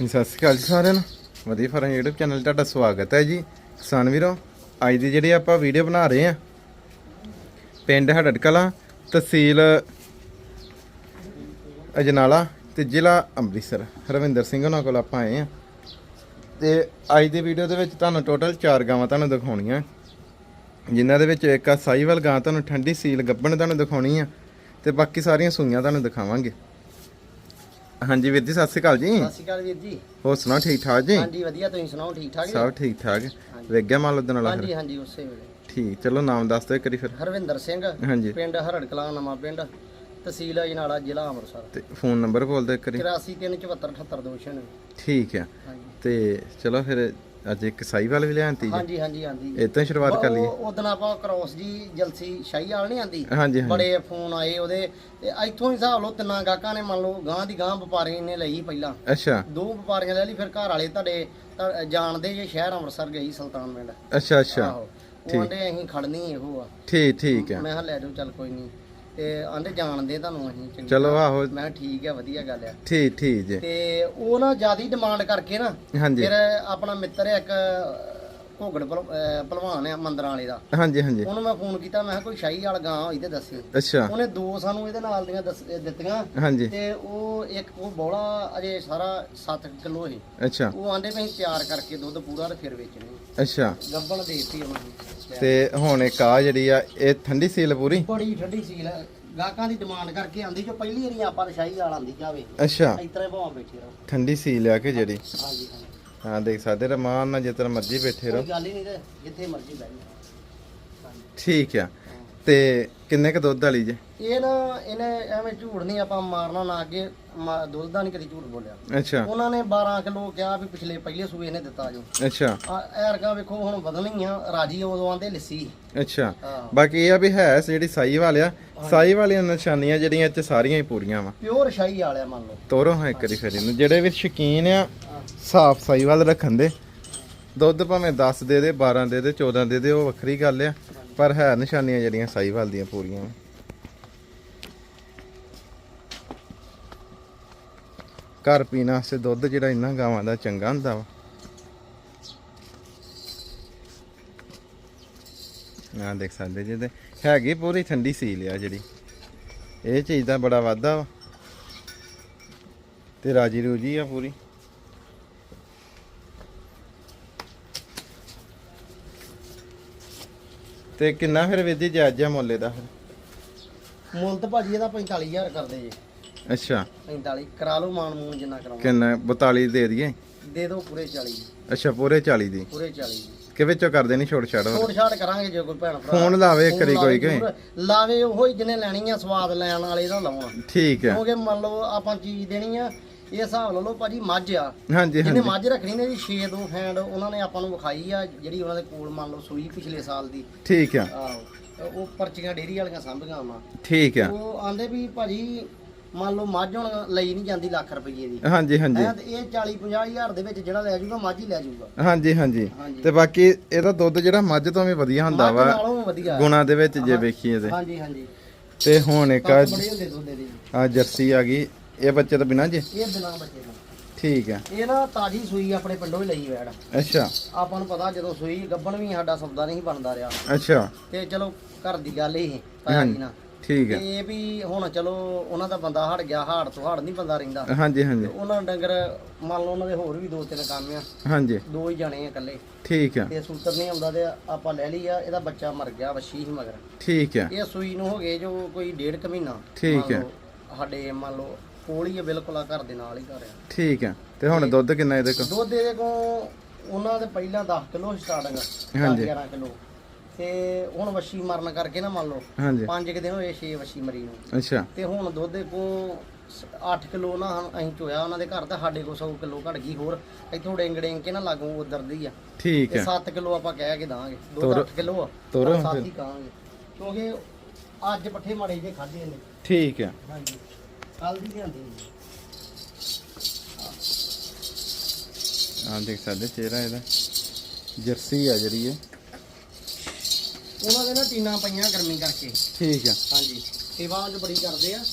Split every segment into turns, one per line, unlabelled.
ਜੀ, ਸਤਿ ਸ਼੍ਰੀ ਅਕਾਲ ਜੀ ਸਾਰਿਆਂ ਨੂੰ। ਵਧੀਆ ਫਾਰਮ YouTube ਚੈਨਲ 'ਤੇ ਤੁਹਾਡਾ ਸਵਾਗਤ ਹੈ ਜੀ। ਕਿਸਾਨ ਵੀਰੋ ਅੱਜ ਦੀ ਜਿਹੜੀ ਆਪਾਂ ਵੀਡੀਓ ਬਣਾ ਰਹੇ ਆ ਪਿੰਡ ਹੜੜ ਕਲਾਂ ਤਹਿਸੀਲ ਅਜਨਾਲਾ ਤੇ ਜ਼ਿਲ੍ਹਾ ਅੰਮ੍ਰਿਤਸਰ। ਹਰਵਿੰਦਰ ਸਿੰਘ ਉਹਨਾਂ ਕੋਲ ਆਪਾਂ ਆਏ ਆ ਤੇ ਅੱਜ ਦੀ ਵੀਡੀਓ ਦੇ ਵਿੱਚ ਤੁਹਾਨੂੰ ਟੋਟਲ 4 ਗਾਵਾਂ ਤੁਹਾਨੂੰ ਦਿਖਾਉਣੀਆਂ। ਜਿਨ੍ਹਾਂ ਦੇ ਵਿੱਚ ਇੱਕ ਆ ਸਾਈਵਾਲ ਗਾਂ ਤੁਹਾਨੂੰ ਠੰਡੀ ਸੀਲ ਗੱਬਣ ਤੁਹਾਨੂੰ ਦਿਖਾਉਣੀ ਆ। ਤੇ ਬਾਕੀ ਸਾਰੀਆਂ ਸੂਈਆਂ ਤੁਹਾਨੂੰ ਦਿਖਾਵਾਂਗੇ। ਹਾਂਜੀ ਵੀਰ ਜੀ ਸਤਿ ਸ਼੍ਰੀ ਅਕਾਲ ਜੀ।
ਸਤਿ ਸ਼੍ਰੀ ਅਕਾਲ ਵੀਰ ਜੀ।
ਹੋਰ ਸੁਣਾਓ ਠੀਕ ਠਾਕ ਜੀ?
ਹਾਂਜੀ ਵਧੀਆ ਤੁਸੀਂ ਸੁਣਾਓ ਠੀਕ ਠਾਕ ਜੀ?
ਸਭ ਠੀਕ ਠਾਕ। ਵੇਖ ਗਿਆ ਮਾਲ ਉਦਣ ਵਾਲਾ
ਹਾਂਜੀ ਹਾਂਜੀ ਉਸੇ ਵੇਲੇ।
ਠੀਕ ਚਲੋ ਨਾਮ ਦੱਸ ਦਿਓ ਇੱਕ ਵਾਰੀ ਫਿਰ।
ਹਰਵਿੰਦਰ ਸਿੰਘ
ਹਾਂਜੀ।
ਪਿੰਡ ਹਰੜ ਕਲਾਂ ਨਵਾਂ ਪਿੰਡ ਤਹਿਸੀਲ ਅਜਨਾਲਾ ਜ਼ਿਲ੍ਹਾ ਅੰਮ੍ਰਿਤਸਰ।
ਤੇ ਫੋਨ ਨੰਬਰ ਬੋਲ ਦਿਓ ਇੱਕ ਵਾਰੀ।
8337788296
ਠੀਕ ਆ। ਤੇ ਚਲੋ ਫਿਰ ਅੱਜ ਇੱਕ ਸਾਈਵਾਲ ਵੀ ਲਿਆਂਤੀ ਜੀ।
ਹਾਂਜੀ ਹਾਂਜੀ ਆਂਦੀ
ਹੀ ਸ਼ੁਰੂਆਤ ਕਰ ਲਈਏ।
ਉਦੋਂ ਆਪਾਂ ਕ੍ਰੋਸ ਜੀ ਜਲਸੀ ਸ਼ਾਹੀ ਵਾਲ ਨਹੀਂ ਆਂਦੀ?
ਹਾਂਜੀ
ਬੜੇ ਫੋਨ ਆਏ ਉਹਦੇ। ਤੇ ਇੱਥੋਂ ਹੀ ਹਿਸਾਬ ਲਓ ਤਿੰਨਾਂ ਗਾਹਕਾਂ ਨੇ ਮੰਨ ਲਓ ਗਾਂ ਦੀ ਗਾਂ ਵਪਾਰੀ ਨੇ ਲਈ ਪਹਿਲਾਂ।
ਅੱਛਾ।
ਦੋ ਵਪਾਰੀਆਂ ਲੈ ਲਈ ਫਿਰ ਘਰ ਵਾਲੇ ਤੁਹਾਡੇ ਜਾਣਦੇ ਜੇ ਸ਼ਹਿਰ ਅੰਮ੍ਰਿਤਸਰ ਗਈ ਸੁਲਤਾਨ ਪਿੰਡ
ਅੱਛਾ ਅੱਛਾ।
ਆਹੋ। ਉਹ ਆਂਦੇ ਅਸੀਂ ਖੜਨੀ ਇਹੋ ਆ।
ਠੀਕ ਠੀਕ ਆ।
ਮੈਂ ਕਿਹਾ ਲੈ ਜਾਓ ਚੱਲ ਕੋਈ ਨਹੀਂ। ਤੇ ਆਂਦੇ ਜਾਣਦੇ ਤੁਹਾਨੂੰ ਅਸੀਂ ਚੰਗੀ
ਚਲੋ ਆਹੋ।
ਮੈਂ ਕਿਹਾ ਠੀਕ ਆ ਵਧੀਆ ਗੱਲ ਆ।
ਠੀਕ ਠੀਕ ਜੀ।
ਤੇ ਉਹ ਨਾ ਜਿਆਦੀ ਡਿਮਾਂਡ ਕਰਕੇ ਨਾ
ਹਾਂਜੀ।
ਫਿਰ ਆਪਣਾ ਮਿੱਤਰ ਇੱਕ ਘੋਗੜ ਭਲ- ਅਹ ਭਲਵਾਨ ਆ ਮੰਦਰਾਂ ਵਾਲੇ ਦਾ।
ਹਾਂਜੀ ਹਾਂਜੀ।
ਉਹਨੂੰ ਮੈਂ ਫੋਨ ਕੀਤਾ ਮੈਂ ਕਿਹਾ ਕੋਈ ਸ਼ਾਹੀ ਵਾਲ ਗਾਂ ਹੋਈ ਤੇ ਦੱਸੀ
ਅੱਛਾ।
ਉਹਨੇ ਦੋ ਸਾਨੂੰ ਇਹਦੇ ਨਾਲ ਦੀਆਂ ਦੱਸ- ਦਿੱਤੀਆਂ।
ਹਾਂਜੀ।
ਤੇ ਉਹ ਇੱਕ ਉਹ ਬੋਲਾ ਅਜੇ ਸਾਰਾ 7 ਕਿਲੋ ਸੀ
ਅੱਛਾ।
ਉਹ ਆਂਦੇ ਵੀ ਅਸੀਂ ਤਿਆਰ ਕਰਕੇ ਦੁੱਧ ਪੂਰਾ ਤੇ ਫਿਰ ਵੇਚਣੀ।
ਅੱਛਾ।
ਗੱਬਣ ਦੇਤੀ ਉਹਨੂੰ
ਤੇ ਹੁਣ ਇੱਕ ਆ ਜਿਹੜੀ ਆ ਇਹ ਠੰਡੀ ਸੀਲ ਪੂਰੀ?
ਬੜੀ ਠੰਡੀ ਸੀਲ ਹੈ ਗਾਹਕਾਂ ਦੀ ਡਿਮਾਂਡ ਕਰਕੇ ਆਂਦੀ ਜੋ ਪਹਿਲੀ ਵਾਰੀ ਆਪਾਂ ਰਸ਼ਾਈ ਵਾਲ ਆਂਦੀ ਜਾਵੇ।
ਅੱਛਾ।
ਇਸ ਤਰ੍ਹਾਂ ਭਾਵੇਂ ਬੈਠੇ ਰਹੋ।
ਠੰਡੀ ਸੀਲ ਆ ਕੇ ਜਿਹੜੀ?
ਹਾਂਜੀ ਹਾਂਜੀ।
ਹਾਂ ਦੇਖ ਸਕਦੇ ਰਮਾਨ ਨਾਲ ਜਿੱਤਰ ਮਰਜ਼ੀ ਬੈਠੇ ਰਹੋ।
ਕੋਈ ਗੱਲ ਹੀ ਨਹੀਂ ਤੇ ਜਿੱਥੇ ਮਰਜ਼ੀ ਬਹਿ ਜਾਓ।
ਠੀਕ ਆ। ਤੇ ਕਿੰਨੇ ਕ ਦੁੱਧ ਵਾਲੀ ਜੇ?
ਇਹ ਨਾ ਇਹਨੇ ਐਵੇਂ ਝੂਠ ਨਹੀਂ ਆਪਾਂ ਮਾਰਨਾ ਨਾ ਅੱਗੇ ਮਾ- ਦੁੱਧ ਦਾ ਨਹੀਂ ਕਦੀ ਝੂਠ ਬੋਲਿਆ।
ਅੱਛਾ।
ਉਹਨਾਂ ਨੇ 12 ਕਿਲੋ ਕਿਹਾ ਵੀ ਪਿਛਲੇ ਪਹਿਲੇ ਸੂਏ ਨੇ ਦਿੱਤਾ ਜੋ।
ਅੱਛਾ।
ਆ ਐਰਗਾ ਵੇਖੋ ਹੁਣ ਵਧਣੀ ਆ ਰਾਜੀ ਉਦੋਂ ਆਂਦੇ ਲੱਸੀ।
ਅੱਛਾ।
ਹਾਂ।
ਬਾਕੀ ਇਹ ਆ ਵੀ ਹੈ ਜਿਹੜੀ ਸਾਈ ਵਾਲਿਆ ਸਾਈ ਵਾਲੀਆਂ ਨਿਸ਼ਾਨੀਆਂ ਜਿਹੜੀਆਂ ਚ ਸਾਰੀਆਂ ਹੀ ਪੂਰੀਆਂ ਵਾ।
ਪਿਓਰ ਸ਼ਾਹੀ ਵਾਲਿਆ ਮੰਨ ਲਓ।
ਤੋਰੋ ਹਾਂ ਇੱਕ ਵਾਰੀ ਫਿਰ ਇਹਨੂੰ। ਜਿਹੜੇ ਵੀ ਸ਼ੌਕੀਨ ਆ ਸਾਫ਼ ਸਾਈ ਵਾਲ ਰੱਖਣ ਦੇ। ਦੁੱਧ ਭਾਵੇਂ 10 ਦੇ ਦੇ 12 ਦੇ ਦੇ 14 ਦੇ ਦੇ ਉਹ ਵੱਖਰੀ ਗੱਲ ਆ। ਪਰ ਹੈ ਨਿਸ਼ਾਨੀਆਂ ਜਿਹੜੀਆਂ ਸਾਈ ਵਾਲ ਦੀਆਂ ਪੂਰੀਆਂ। ਵਾਂ। ਘਰ ਪੀਣ ਵਾਸਤੇ ਦੁੱਧ ਜਿਹੜਾ ਇਹਨਾਂ ਗਾਵਾਂ ਦਾ ਚੰਗਾ ਹੁੰਦਾ ਵਾ। ਆ ਦੇਖ ਸਕਦੇ ਜੀ ਤੇ ਹੈਗੀ ਪੂਰੀ ਠੰਡੀ ਸੀ ਲਿਆ ਜਿਹੜੀ। ਇਹ ਚੀਜ਼ ਦਾ ਬੜਾ ਵਾਧਾ ਵਾ। ਤੇ ਰਾਜੀ ਰੂਜੀ ਆ ਪੂਰੀ। ਤੇ ਕਿੰਨਾ ਫਿਰ ਵਿਧੀ ਜਾਇਜ਼ ਆ ਮੁੱਲੇ ਦਾ ਫਿਰ?
ਮੁੱਲ ਤਾਂ ਭਾਜੀ ਇਹਦਾ 45000 ਕਰਦੇ ਜੀ।
ਅੱਛਾ।
45 ਕਰਾ ਲਓ ਮਾਨ ਮੂਨ ਜਿੰਨਾ ਕਰਾਉਣਾ।
ਕਿੰਨਾ? 42 ਦੇ ਦਈਏ?
ਦੇ ਦਿਓ ਪੂਰੇ 40 ਜੀ,
ਅੱਛਾ ਪੂਰੇ 40 ਦੀ।
ਪੂਰੇ 40 ਜੀ।
ਕਿ ਵਿੱਚੋਂ ਕਰਦੇ ਨਹੀਂ ਛੋੜ ਛਾੜ
ਛੋਟ? ਛਾਟ ਕਰਾਂਗੇ ਜੇ ਕੋਈ ਭੈਣ ਭਰਾ।
ਫੋਨ ਲਾਵੇ
ਫੋਨ
ਕਰੀ ਕੋਈ ਕਿ।
ਲਾਵੇ ਉਹੋ ਹੀ ਜਿਹਨੇ ਲੈਣੀ ਆ ਸਵਾਦ ਲੈਣ ਵਾਲੇ ਦਾ ਲਾਉਣਾ।
ਠੀਕ ਆ।
ਕਿਉਂਕਿ ਮੰਨ ਲਓ ਆਪਾਂ ਚੀਜ਼ ਦੇਣੀ ਆ ਇਹ ਹਿਸਾਬ ਲਾ ਲਓ ਭਾਜੀ ਮੱਝ ਆ।
ਹਾਂਜੀ
ਜਿਹਨੇ
ਹਾਂਜੀ।
ਮੱਝ ਰੱਖਣੀ ਨੇ ਜੀ 6 ਦੋ ਫੈਂਡ ਉਹਨਾਂ ਨੇ ਆਪਾਂ ਨੂੰ ਵਿਖਾਈ ਆ ਜਿਹੜੀ ਉਹਨਾਂ ਦੇ ਕੋਲ ਮੰਨ ਲਓ ਸੂਈ ਪਿਛਲੇ ਸਾਲ ਦੀ।
ਠੀਕ ਆ।
ਆਹੋ ਤੇ ਉਹ ਪਰਚੀਆਂ ਡੇਰੀ ਵਾਲੀਆਂ ਸਾਂਭੀਆਂ ਉਹਨਾਂ
ਠੀਕ ਆ।
ਉਹ ਆਂਦੇ ਵੀ ਭਾਜੀ ਮੰਨ ਲਓ ਮੱਝ ਹੁਣ ਲਈ ਨਹੀਂ ਜਾਂਦੀ ਲੱਖ ਰੁਪਏ ਦੀ।
ਹਾਂਜੀ ਹਾਂਜੀ।
ਹੈਂ ਤੇ ਇਹ 40 50 ਹਜ਼ਾਰ ਦੇ ਵਿੱਚ ਜਿਹੜਾ ਲੈ ਜਾਊਗਾ ਮੱਝ ਹੀ ਲੈ ਜਾਊਗਾ।
ਹਾਂਜੀ ਹਾਂਜੀ।
ਹਾਂਜੀ।
ਤੇ ਬਾਕੀ ਇਹਦਾ ਦੁੱਧ ਜਿਹੜਾ ਮੱਝ ਤੋਂ ਵੀ ਵਧੀਆ ਹੁੰਦਾ
ਮੱਝ
ਵਾ
ਨਾਲੋਂ ਵਧੀਆ।
ਗੁਣਾ ਦੇ ਵਿੱਚ ਜੇ ਵੇਖੀਏ ਤੇ।
ਹਾਂਜੀ ਹਾਂਜੀ।
ਤੇ ਹੁਣ ਇੱਕ ਆ
ਕੱਪ ਬੜੇ ਹੁੰਦੇ ਦੁੱਧ ਦੇ
ਆ ਜਰਸੀ ਆ ਗਈ। ਇਹ ਬੱਚੇ ਤੋਂ ਬਿਨਾ ਜੇ?
ਇਹ ਬਿਨਾ ਬੱਚੇ ਦਾ
ਠੀਕ ਆ
ਇਹ ਨਾ ਤਾਜੀ ਸੂਈ ਆਪਣੇ ਪਿੰਡੋਂ ਹੀ ਲਈ ਵੈੜ।
ਅੱਛਾ।
ਆਪਾਂ ਨੂੰ ਪਤਾ ਜਦੋਂ ਸੂਈ ਗੱਬਣ ਵੀ ਸਾਡਾ ਸੌਦਾ ਨਹੀਂ ਬਣਦਾ ਰਿਹਾ।
ਅੱਛਾ।
ਤੇ ਚਲੋ ਘਰ ਦੀ ਗੱਲ ਹੀ ਭਾਜੀ ਨਾ।
ਠੀਕ
ਤੇ ਇਹ ਵੀ ਹੁਣ ਚਲੋ ਉਹਨਾਂ ਦਾ ਬੰਦਾ ਹਟ ਗਿਆ ਹਾੜ ਤੋਂ ਹਾੜ ਨਹੀਂ ਬੰਦਾ ਰਹਿੰਦਾ।
ਹਾਂਜੀ ਹਾਂਜੀ।
ਉਹਨਾਂ ਨੂੰ ਡੰਗਰ ਮੰਨ ਲਓ ਉਹਨਾਂ ਦੇ ਹੋਰ ਵੀ ਦੋ ਤਿੰਨ ਕੰਮ ਆ।
ਹਾਂਜੀ।
ਦੋ ਹੀ ਜਾਣੇ ਆ ਇਕੱਲੇ।
ਠੀਕ ਆ
ਤੇ ਸੂਤਰ ਨਹੀਂ ਆਉਂਦਾ ਤੇ ਆਪਾਂ ਲੈ ਲਈ ਆ ਇਹਦਾ ਬੱਚਾ ਮਰ ਗਿਆ ਵਸ਼ੀ ਹੀ ਮਗਰ।
ਠੀਕ ਆ
ਇਹ ਸੂਈ ਨੂੰ ਹੋ ਗਏ ਜੋ ਕੋਈ ਡੇਢ ਕੁ ਮਹੀਨਾ।
ਠੀਕ ਹੈ।
ਸਾਡੇ ਮੰਨ ਲਓ ਕੋਲ ਹੀ ਬਿਲਕੁਲ ਆ ਘਰ ਦੇ ਨਾਲ ਹੀ ਘਰ ਆ।
ਠੀਕ ਆ। ਤੇ ਹੁਣ ਦੁੱਧ ਕਿੰਨਾ ਇਹਦੇ ਕੋਲ?
ਦੁੱਧ ਇਹਦੇ ਕੋ ਉਹਨਾਂ ਦੇ ਪਹਿਲਾਂ 10 ਕਿਲੋ ਸਟਾਰਟਿੰਗ
ਹਾਂਜੀ।
11 ਕਿਲੋ। ਤੇ ਹੁਣ ਵਸ਼ੀ ਮਰਨ ਕਰਕੇ ਨਾ ਮੰਨ ਲਓ 5 ਕਿ ਦਿਨ ਹੋਏ 6 ਵਸ਼ੀ ਮਰੀ ਨੂੰ।
ਅੱਛਾ।
ਤੇ ਹੁਣ ਦੁੱਧ ਕੋ 8 ਕਿਲੋ ਨਾ ਅਸੀਂ ਚੋਇਆ ਉਹਨਾਂ ਦੇ ਘਰ ਤਾਂ ਸਾਡੇ ਕੋ 100 ਕਿਲੋ ਘਟ ਗਈ ਹੋਰ ਇੱਥੋਂ ਡਿੰਗ ਡਿੰਗ ਕੇ ਨਾ ਲਾਗੂ ਉਧਰ ਦੀ ਆ।
ਠੀਕ
ਤੇ
ਆ।
7 ਕਿਲੋ ਆਪਾਂ ਕਹਿ ਕੇ ਦਾਂਗੇ ਦੁੱਧ
ਤੋਰੋ-
8 ਕਿਲੋ ਆ
ਤੋਰੋ।
ਹੀ ਕਹਾਂਗੇ। ਕਿਉਂਕਿ ਅੱਜ ਪੱਠੇ ਮਾੜੇ ਜੇ ਖਾਦੇ ਨੇ
ਠੀਕ ਆ।
ਹਾਂਜੀ। ਕੱਲ
ਦੇਖ ਸਕਦੇ ਚਿਹਰਾ ਇਹਦਾ। ਜਰਸੀ ਆ ਜਿਹੜੀ ਇਹ।
ਉਹਨਾਂ ਦੇ ਨਾ ਟੀਨਾ ਪਈਆਂ ਗਰਮੀ ਕਰਕੇ।
ਠੀਕ ਆ।
ਹਾਂਜੀ। ਸੇਵਾ ਅੱਜ ਬੜੀ ਕਰਦੇ ਆ।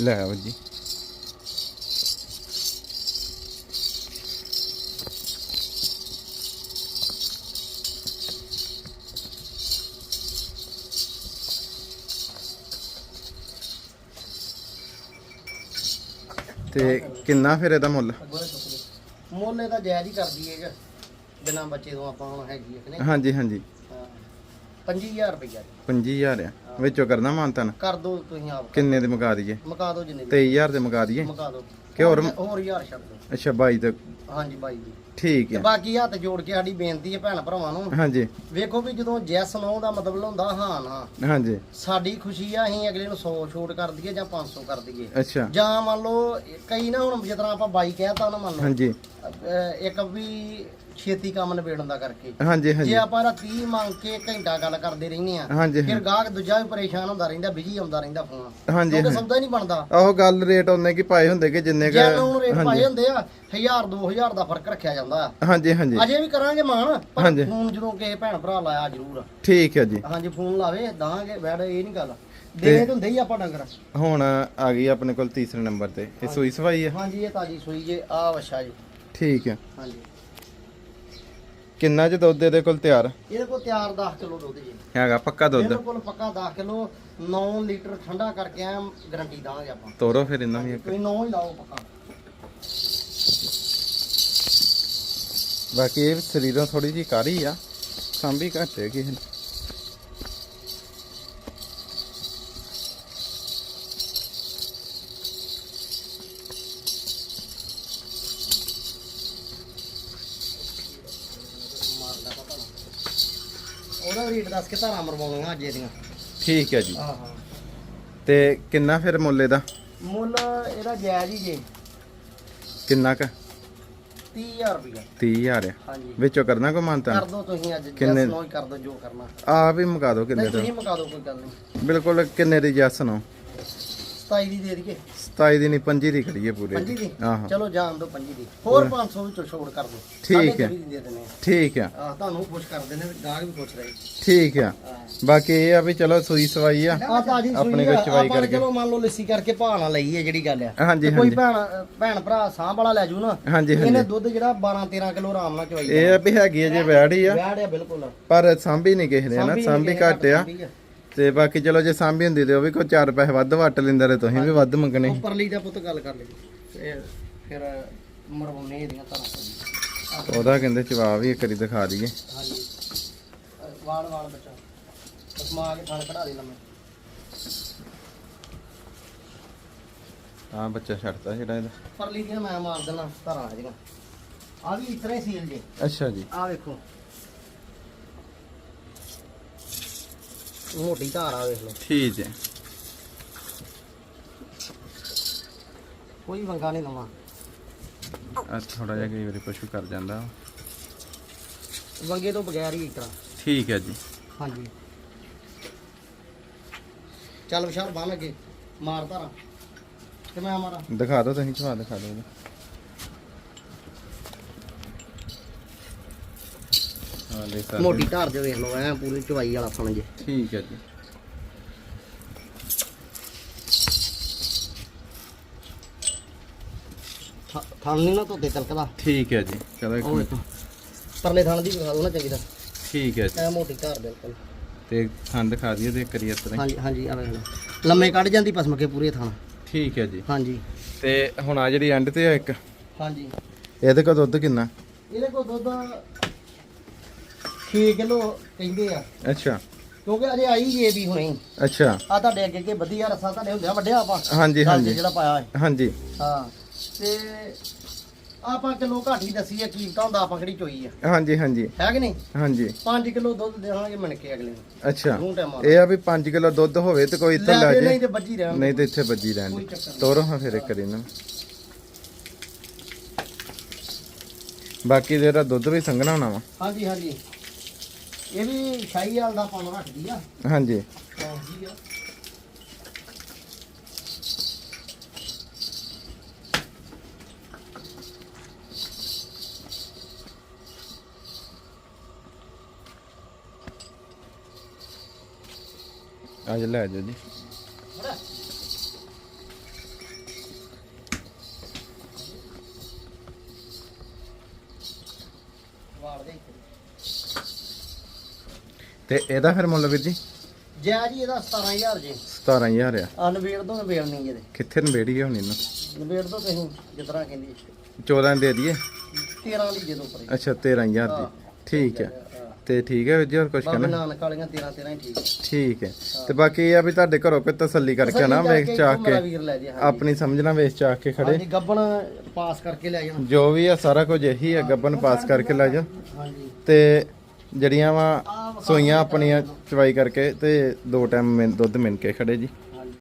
ਲੈ ਜੀ। ਤੇ ਕਿੰਨਾ ਫਿਰ ਇਹਦਾ ਮੁੱਲ?
ਮੁੱਲ ਇਹਦਾ ਜਾਇਜ਼ ਹੀ ਕਰਦੀ ਹੈ ਜੀ ਬਿਨਾਂ ਬੱਚੇ ਤੋਂ ਆਪਾਂ ਹੁਣ ਹੈਗੀ ਹੈ ਕਿ
ਹਾਂਜੀ ਹਾਂਜੀ।
ਹਾਂ। 25000 ਰੁਪਈਆ।
25000 ਆ। ਵਿੱਚੋਂ ਕਰਨਾ ਮਾਨਤਨ
ਕਰ ਦੋ ਤੁਸੀਂ ਆਪ।
ਕਿੰਨੇ ਦੇ ਮੁਕਾ ਦਈਏ?
ਮੁਕਾ ਦਿਓ ਜਿੰਨੇ ਵੀ।
23000 ਦੇ ਮੁਕਾ ਦਈਏ?
ਮੁਕਾ ਦਿਓ
ਕਿ ਹੋਰ-
ਹੋਰ ਯਾਰ ਛੱਡ ਦਿਓ
ਅੱਛਾ 22 ਤੇ
ਹਾਂਜੀ ਬਾਈ ਜੀ
ਠੀਕ ਹੈ।
ਬਾਕੀ ਹੱਥ ਜੋੜ ਕੇ ਸਾਡੀ ਬੇਨਤੀ ਹੈ ਭੈਣ ਭਰਾਵਾਂ ਨੂੰ।
ਹਾਂਜੀ।
ਵੇਖੋ ਵੀ ਜਦੋਂ ਜੈਸ ਨੋ ਦਾ ਮਤਲਬ ਹੁੰਦਾ ਹਾਂ ਨਾ
ਹਾਂਜੀ।
ਸਾਡੀ ਖੁਸ਼ੀ ਆ ਅਸੀਂ ਅਗਲੇ ਨੂੰ 100 ਛੋਟ ਕਰ ਦਈਏ ਜਾਂ 500 ਕਰ ਦਈਏ।
ਅੱਛਾ।
ਜਾਂ ਮੰਨ ਲਓ ਕਈ ਨਾ ਹੁਣ ਜਿਸ ਤਰ੍ਹਾਂ ਆਪਾਂ ਬਾਈ ਕਹਿਤਾ ਨਾ ਮੰਨ ਲਓ।
ਹਾਂਜੀ।
ਇੱਕ ਵੀ ਛੇਤੀ ਕੰਮ ਨਿਬੇੜਨ ਦਾ ਕਰਕੇ।
ਹਾਂਜੀ
ਜੇ
ਹਾਂਜੀ
ਆਪਾਂ ਇਹਦਾ 30 ਮੰਗ ਕੇ ਘੰਟਾ ਗੱਲ ਕਰਦੇ ਰਹਿੰਦੇ ਆ
ਹਾਂਜੀ
ਫਿਰ ਗਾਹਕ ਦੂਜਾ ਵੀ ਪਰੇਸ਼ਾਨ ਹੁੰਦਾ ਰਹਿੰਦਾ ਬਿਜ਼ੀ ਆਉਂਦਾ ਰਹਿੰਦਾ ਫੋਨ।
ਹਾਂਜੀ
ਕਿਉਂਕਿ
ਹਾਂਜੀ।
ਸੌਦਾ ਹੀ ਨਹੀਂ ਬਣਦਾ।
ਆਹੋ ਗੱਲ ਰੇਟ ਉਹਨੇ ਕੀ ਪਾਏ ਹੁੰਦੇ ਕਿ ਜਿੰਨੇ ਕ
ਜੈਨੂਨ ਰੇਟ ਪਾਏ ਹੁੰਦੇ ਆ 1000 2000 ਦਾ ਫ਼ਰਕ ਰੱਖਿਆ ਜਾਂਦਾ। ਆ
ਹਾਂਜੀ ਹਾਂਜੀ।
ਅਜੇ ਵੀ ਕਰਾਂਗੇ ਮਾਨ ਪਰ
ਹਾਂਜੀ।
ਫੋਨ ਜਦੋਂ ਕਿਸੇ ਭੈਣ ਭਰਾ ਲਾਇਆ ਜ਼ਰੂਰ।
ਠੀਕ ਹੈ ਜੀ।
ਹਾਂਜੀ ਫੋਨ ਲਾਵੇ ਦਾਂਗੇ ਬੈਡ ਇਹ ਨਹੀਂ ਗੱਲ। ਦੇ ਹੁੰਦੇ ਹੀ ਆਪਾਂ ਡੰਗਰ।
ਹੁਣ ਆ ਗਈ ਆਪਣੇ ਕੋਲ ਤੀਸਰੇ ਨੰਬਰ ਤੇ। ਇਹ ਸੂਈ ਸਵਾਈ ਹੈ
ਹਾਂਜੀ ਇਹ ਤਾਜੀ ਸੂਈ ਜੇ ਆ ਵਛਾ ਜੀ।
ਠੀਕ ਹੈ।
ਹਾਂਜੀ।
ਕਿੰਨਾ ਚ ਦੁੱਧ ਇਹਦੇ ਕੋਲ ਤਿਆਰ?
ਇਹਦੇ ਕੋਲ ਤਿਆਰ 10 ਕਿਲੋ ਦੁੱਧ ਜੀ।
ਹੈਗਾ ਪੱਕਾ ਦੁੱਧ?
ਬਿਲਕੁਲ ਪੱਕਾ 10 ਕਿਲੋ 9 ਲੀਟਰ ਠੰਡਾ ਕਰਕੇ ਆ ਗਾਰੰਟੀ ਦਾਂਗੇ ਆਪਾਂ।
ਤੋਰੋ ਫਿਰ ਇਹਨਾਂ ਵੀ ਇੱਕ।
ਤੁਸੀਂ 9 ਹੀ ਲਾਓ ਪੱਕਾ।
ਬਾਕੀ ਇਹ ਸਰੀਰੋਂ ਥੋੜੀ ਜੀ ਕਾਰੀ ਆ ਸਾਂਭੀ ਘੱਟ ਹੈ ਕਿਸੇ ਨੇ
ਰੇਟ ਦੱਸ ਕੇ ਧਾਰਾਂ ਮਰਵਾਉਣੀਆਂ ਅੱਜ ਇਹਦੀਆਂ।
ਠੀਕ ਹੈ ਜੀ।
ਹਾਂ ਹਾਂ।
ਤੇ ਕਿੰਨਾ ਫਿਰ ਮੁੱਲ ਇਹਦਾ?
ਮੁੱਲ ਇਹਦਾ ਜਾਇਜ਼ ਹੀ ਜੇ।
ਕਿੰਨਾ ਕ?
30000 ਰੁਪਇਆ
30000 ਆ।
ਹਾਂਜੀ।
ਵਿੱਚੋਂ ਕਰਨਾ ਕੋਈ ਮਾਨਤਾ?
ਕਰ ਦੋ ਤੁਸੀਂ ਅੱਜ
ਕਿੰਨੇ?
ਜੈਸ ਨੋ ਹੀ ਕਰ ਦੋ ਜੋ ਕਰਨਾ।
ਆਪ ਹੀ ਮੁਕਾ ਦਿਓ ਕਿੰਨੇ
ਨਹੀਂ
ਦਾ
ਤੁਸੀਂ ਮੁਕਾ ਦਿਓ ਕੋਈ ਗੱਲ ਨਹੀਂ।
ਬਿਲਕੁਲ ਕਿੰਨੇ ਦੀ ਜੱਸ ਨੂੰ?
27 ਦੀ ਦੇ ਦਈਏ।
27 ਦੀ ਨਹੀਂ 25 ਦੀ ਕਰੀਏ ਪੂਰੇ।
ਪੰਜੀ ਦੀ?
ਆਹੋ।
ਚਲੋ ਜਾਣ ਦੋ ਪੰਜੀ ਦੀ। ਹੋਰ 500 ਵਿੱਚੋਂ ਛੋੜ ਕਰ ਦੋ
ਠੀਕ ਹੈ। ਠੀਕ
ਆਹ, ਤੁਹਾਨੂੰ ਖੁਸ਼ ਕਰ ਦਿੰਦੇ ਨੇ ਗਾਹਕ ਵੀ ਖੁਸ਼ ਰਹੇ।
ਠੀਕ ਆ ਬਾਕੀ ਇਹ ਆ ਵੀ ਚਲੋ ਸੂਈ ਸਵਾਈ ਆ। ਆਪਣੇ ਕੋਲ
ਆਪਾਂ
ਕਰਕੇ।
ਚਲੋ ਮੰਨ ਲਓ ਲੱਸੀ ਕਰਕੇ ਨਾਲ ਲਈ ਹੈ ਜਿਹੜੀ ਗੱਲ ਆ। ਕੋਈ ਭੈਣ ਭੈਣ ਭਰਾ ਸਾਂਭ ਵਾਲਾ ਲੈ ਜੂ ਨਾ।
ਹਾਂਜੀ
ਇਹਨੇ ਦੁੱਧ ਜਿਹੜਾ 12 13 ਕਿਲੋ ਆਰਾਮ ਨਾਲ ਚਵਾਈ
ਇਹ ਵੀ ਹੈਗੀ ਜੇ ਵੈੜ ਹੀ ਆ।
ਆ ਬਿਲਕੁਲ।
ਪਰ ਸਾਂਭੀ ਨਹੀਂ ਕਿਸੇ ਨੇ ਨਾ
ਸਾਂਭੀ
ਘੱਟ ਆ। ਤੇ ਬਾਕੀ ਚਲੋ ਜੇ ਸਾਂਭੀ ਹੁੰਦੀ ਤੇ ਉਹ ਵੀ ਕੋਈ 4 ਪੈਸੇ ਵੱਧ ਵਟ ਲੈਂਦਾ ਤੇ ਤੁਸੀਂ ਵੀ ਵੱਧ ਮੰਗਣੇ। ਸੀ।
ਉੱਪਰਲੀ ਦਾ ਪੁੱਤ ਗੱਲ ਕਰ ਲਈ। ਤੇ ਫਿਰ ਮਰਵਾਉਣੇ ਇਹਦੀਆਂ ਤਰ੍ਹਾਂ
ਉਹਦਾ ਕਹਿੰਦੇ ਜਵਾਬ ਵੀ ਇੱਕ ਵਾਰੀ ਦਿਖਾ ਦਈਏ।
ਹਾਂਜੀ। ਅਹ ਵਾਲ ਵਾਲ ਬੱਚਾ। ਕਸਮਾ ਕੇ ਥਾਲ ਕਢਾ ਦੇ ਲੰਮੇ।
ਹਾਂ ਬੱਚਾ ਛੱਡਤਾ ਜਿਹੜਾ ਇਹਦਾ।
ਪਰਲੀ ਦੀਆਂ ਮੈਂ ਮਾਰ ਦੇਣਾ ਧਾਰਾਂ ਇਹਦੀਆਂ। ਆ ਵੀ ਇਤਨੇ ਸੀਲ ਜੇ।
ਅੱਛਾ ਜੀ।
ਆ ਵੇਖੋ। ਮੋਟੀ ਧਾਰ ਆ ਵੇਖ ਲਓ।
ਠੀਕ ਹੈ।
ਕੋਈ ਵੰਗਾ ਨਹੀਂ ਲਵਾਂ
ਆ ਥੋੜਾ ਜਿਹਾ ਕਈ ਵਾਰੀ ਪਸ਼ੂ ਕਰ ਜਾਂਦਾ।
ਵੰਗੇ ਤੋਂ ਬਗੈਰ ਹੀ ਇਸ ਤਰ੍ਹਾਂ।
ਠੀਕ ਹੈ ਜੀ।
ਹਾਂਜੀ। ਚੱਲ ਵਿਸ਼ਾਲ ਬੰਨ ਅੱਗੇ। ਮਾਰ ਧਾਰਾਂ। ਤੇ ਮੈਂ ਮਾਰਾਂ?
ਦਿਖਾ ਦਿਓ ਤੁਸੀਂ ਜਵਾਬ ਦਿਖਾ ਦਿਓ। ਹਾਂ ਦੇਖ ਸਕਦੇ
ਮੋਟੀ ਧਾਰ ਜੇ ਵੇਖ ਲਓ ਐ ਪੂਰੀ ਚਵਾਈ ਵਾਲਾ ਫਣ ਜੇ।
ਠੀਕ ਹੈ ਜੀ।
ਥ- ਥਣ ਨਹੀਂ ਨਾ ਧੋਤੇ ਤਲਕਦਾ
ਠੀਕ ਹੈ ਜੀ ਚਲੋ ਇੱਕ ਮਿੰਟ।
ਪਰਲੇ ਥਣ ਦੀ ਵਿਖਾ ਦੋ ਨਾ ਚੰਗੀ ਤਰ੍ਹਾਂ।
ਠੀਕ ਹੈ ਜੀ।
ਐ ਮੋਟੀ ਧਾਰ ਬਿਲਕੁਲ।
ਤੇ ਥਣ ਦਿਖਾ ਦਈਏ ਤੇ ਕਰੀਏ ਤਰ੍ਹਾਂ
ਹਾਂਜੀ ਹਾਂਜੀ ਆ ਵੇਖ ਲੰਮੇ ਕੱਢ ਜਾਂਦੀ ਪਸਮ ਕੇ ਪੂਰੇ ਥਣ।
ਠੀਕ ਹੈ ਜੀ।
ਹਾਂਜੀ।
ਤੇ ਹੁਣ ਆ ਜਿਹੜੀ ਐਂਡ ਤੇ ਆ ਇੱਕ।
ਹਾਂਜੀ।
ਇਹਦੇ ਕੋਲ ਦੁੱਧ ਕਿੰਨਾ?
ਇਹਦੇ ਕੋਲ ਦੁੱਧ 6 ਕਿਲੋ ਕਹਿੰਦੇ ਆ।
ਅੱਛਾ।
ਕਿਉਂਕਿ ਅਜੇ ਆਈ ਜੇ ਵੀ ਹੁਣੇ।
ਅੱਛਾ।
ਆ ਤੁਹਾਡੇ ਅੱਗੇ ਅੱਗੇ ਵਧੀਆ ਰਸਾ ਤੁਹਾਡੇ ਹੁੰਦੇ ਆ ਵੱਡਿਆ ਆਪਾਂ।
ਹਾਂਜੀ ਹਾਂਜੀ।
ਜਿਹੜਾ ਪਾਇਆ ਹੈ
ਹਾਂਜੀ।
ਹਾਂ। ਤੇ ਆਪਾਂ ਕਿਲੋ ਘੱਟ ਹੀ ਦੱਸੀ ਆ ਕੀਮਤਾਂ ਹੁੰਦਾ ਆਪਾਂ ਕਿਹੜੀ ਚੋਈ ਆ।
ਹਾਂਜੀ ਹਾਂਜੀ।
ਹੈ ਕਿ ਨਹੀਂ?
ਹਾਂਜੀ।
5 ਕਿਲੋ ਦੁੱਧ ਦੇਵਾਂਗੇ ਮਿਣ ਕੇ ਅਗਲੇ ਨੂੰ।
ਅੱਛਾ।
ਦੋ ਟਾਈਮਾਂ
ਇਹ ਆ ਵੀ 5 ਕਿਲੋ ਦੁੱਧ ਹੋਵੇ ਤੇ ਕੋਈ ਇੱਥੇ
ਲੈ
ਲੈ
ਕੇ
ਜੇ।
ਨਹੀਂ ਤੇ ਬੱਜੀ ਰਹਿਣ
ਨਹੀਂ ਤੇ ਇੱਥੇ ਵੱਜੀ ਰਹਿਣ
ਕੋਈ
ਦੀ
ਚੱਕਰ ਨਹੀਂ।
ਤੋਰੋ ਹਾਂ ਫਿਰ ਇੱਕ ਵਾਰੀ ਇਹਨਾਂ ਨੂੰ। ਬਾਕੀ ਜਿਹੜਾ ਦੁੱਧ ਵੀ ਸੰਘਣਾ ਹੋਣਾ ਵਾ।
ਹਾਂਜੀ ਹਾਂਜੀ। ਇਹ ਵੀ ਸ਼ਾਹੀ ਹਾਲ ਦਾ ਪੌਣ ਰੱਖਦੀ ਆ।
ਹਾਂਜੀ।
ਪੌਂਦੀ ਆ।
ਆ ਜੇ ਲੈ ਜਾ ਜੀ। ਵਾਰ ਦੇ ਤੇ ਇਹਦਾ ਫਿਰ ਮੁੱਲ ਵੀਰ ਜੀ?
ਜੈ ਜੀ ਇਹਦਾ 17000 ਜੀ।
17000 ਆ।
ਆ ਨਵੇੜ ਤੋਂ ਨਵੇੜ ਨਹੀਂ ਇਹਦੇ।
ਕਿੱਥੇ ਨਵੇੜੀ ਹੁਣ ਇਹਨੂੰ?
ਨਵੇੜ ਤੋਂ ਤੁਸੀਂ ਤਰ੍ਹਾਂ ਕਹਿੰਦੀ
14 ਦੇ ਦਈਏ?
13 ਦੀ ਜੇ ਤੋਂ ਪਰੇ
ਅੱਛਾ 13000 ਦੀ। ਠੀਕ ਹੈ। ਤੇ ਠੀਕ ਹੈ ਵੀਰ ਜੀ ਹੋਰ ਕੁਝ ਕਹਿਣਾ?
ਨਾਨਕ ਵਾਲੀਆਂ 13 13 ਹੀ ਠੀਕ ਹੈ
ਠੀਕ ਹੈ। ਤੇ ਬਾਕੀ ਇਹ ਆ ਵੀ ਤੁਹਾਡੇ ਘਰੋਂ ਕੋਈ ਤਸੱਲੀ ਕਰਕੇ ਨਾ ਵੇਖ ਚਾਕ ਕੇ। ਆਪਣੀ ਸਮਝਣਾ ਵੇਚ ਚਾਕ ਕੇ ਖੜੇ।
ਹਾਂਜੀ ਗੱਬਣ ਪਾਸ ਕਰਕੇ ਲੈ ਜਾਣਾ
ਜੋ ਵੀ ਆ ਸਾਰਾ ਕੁਝ ਇਹੀ ਹੈ ਗੱਬਨ ਪਾਸ ਕਰਕੇ ਲੈ ਜਾ
ਹਾਂਜੀ।
ਤੇ ਜਿਹੜੀਆਂ ਵਾ ਸੋਈਆਂ ਆਪਣੀਆਂ ਚਵਾਈ ਕਰਕੇ ਤੇ ਦੋ ਟਾਈਮ ਦੁੱਧ ਮਿਲ ਕੇ ਖੜੇ ਜੀ।